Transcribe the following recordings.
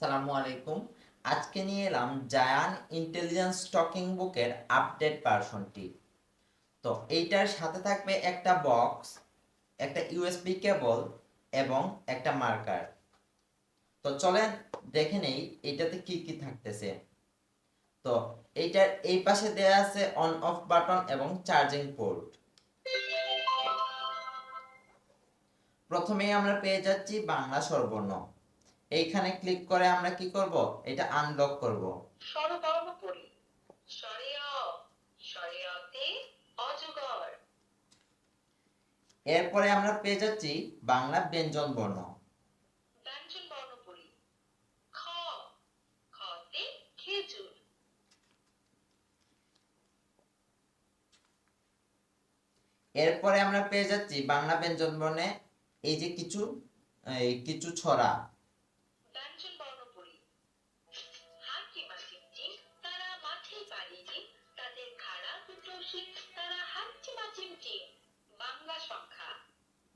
আসসালামু আলাইকুম। আজকে নিয়ে এলাম জায়ান ইন্টেলিজেন্স টকিং বুকের আপডেট ভার্সনটি। তো এইটার সাথে থাকবে একটা বক্স, একটা ইউএসবি কেবল এবং একটা মার্কার। তো চলেন দেখে নেই এটাতে কি কি থাকতেছে। তো এইটার এই পাশে দেয়া আছে অন অফ বাটন এবং চার্জিং পোর্ট। প্রথমেই আমরা পেয়ে যাচ্ছি বাংলা সর্বর্ণ। এইখানে ক্লিক করে আমরা কি করব? এটা আনলক করব। অজগর এরপরে আমরা পেয়ে যাচ্ছি বাংলা ব্যঞ্জন বর্ণ। ব্যঞ্জন বর্ণ পড়ি খ খতে খেজুর। এরপরে আমরা পেয়ে যাচ্ছি বাংলা ব্যঞ্জন বর্ণে এই যে কিছু এই কিছু ছড়া।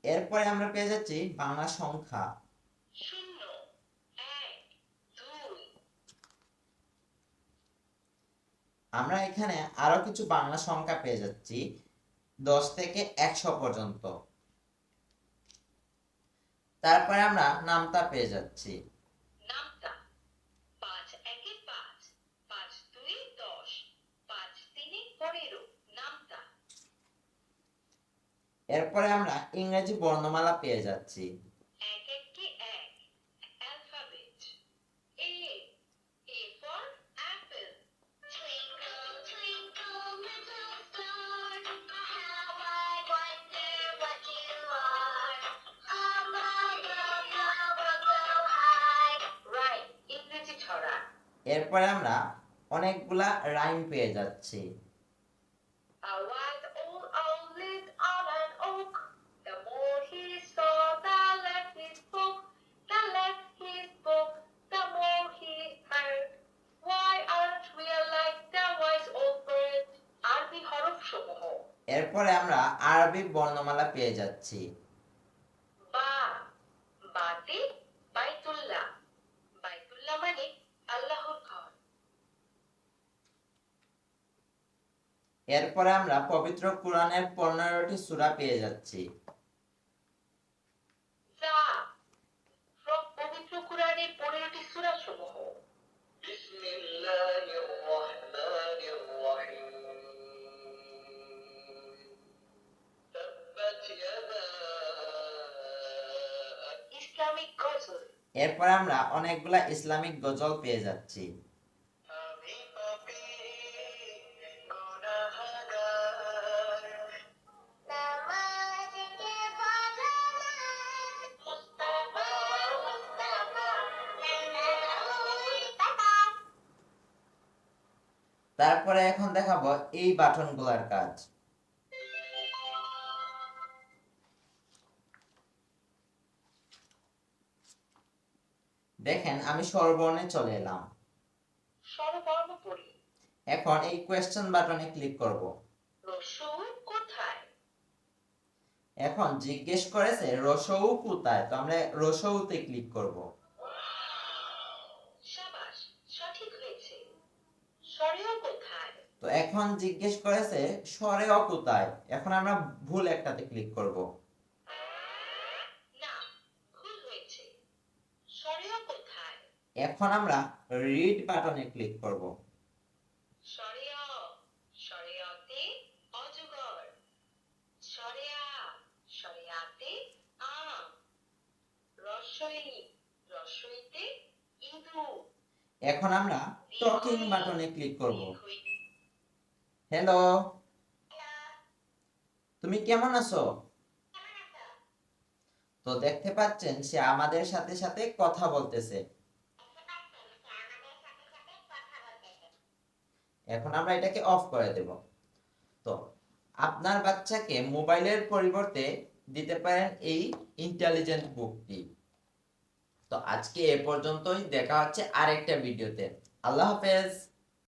এরপরে আমরা পেয়ে যাচ্ছি বাংলা সংখ্যা। আমরা এখানে আরও কিছু বাংলা সংখ্যা পেয়ে যাচ্ছি, দশ থেকে একশো পর্যন্ত। তারপরে আমরা নামতা পেয়ে যাচ্ছি। Above, আমরা ইংরেজি বর্ণমালা পেয়ে যাচ্ছি। এরপরে আমরা অনেকগুলা রাইম পেয়ে যাচ্ছি। Oak. The more he saw, the less he spoke. The less he spoke, the more he heard. Why aren't we like the wise old bird? আরবি হরফ সমূহ এরপরে আমরা আরবি বর্ণমালা পেয়ে যাচ্ছি বা বাতে এরপরে আমরা পবিত্র কোরআনের পনেরোটি সূরা পেয়ে যাচ্ছি। এরপরে এরপর আমরা অনেকগুলা ইসলামিক গজল পেয়ে যাচ্ছি। তারপরে এখন দেখাবো এই বাটনগুলার কাজ। দেখেন আমি স্বরবর্ণে চলে এলাম। এখন এই কোয়েশ্চেন বাটনে ক্লিক করব। এখন জিজ্ঞেস করেছে রসৌ কোথায়? তো আমরা রসৌতে ক্লিক করব। সঠিক হয়েছে। তো এখন জিজ্ঞেস করেছে স্বরেও কোথায় এখন আমরা ভুল একটাতে ক্লিক করব। এখন আমরা রিড বাটনে ক্লিক করব। এখন আমরা টকিং বাটনে ক্লিক করব। হ্যালো তুমি কেমন আছো? তো দেখতে পাচ্ছেন, সে আমাদের সাথে সাথে কথা বলতেছে। এখন আমরা এটাকে অফ করে দেব। তো আপনার বাচ্চাকে মোবাইলের পরিবর্তে দিতে পারেন এই ইন্টেলিজেন্ট বুকটি তো আজকে এ পর্যন্তই, দেখা হচ্ছে আরেকটা ভিডিওতে আল্লাহ হাফেজ।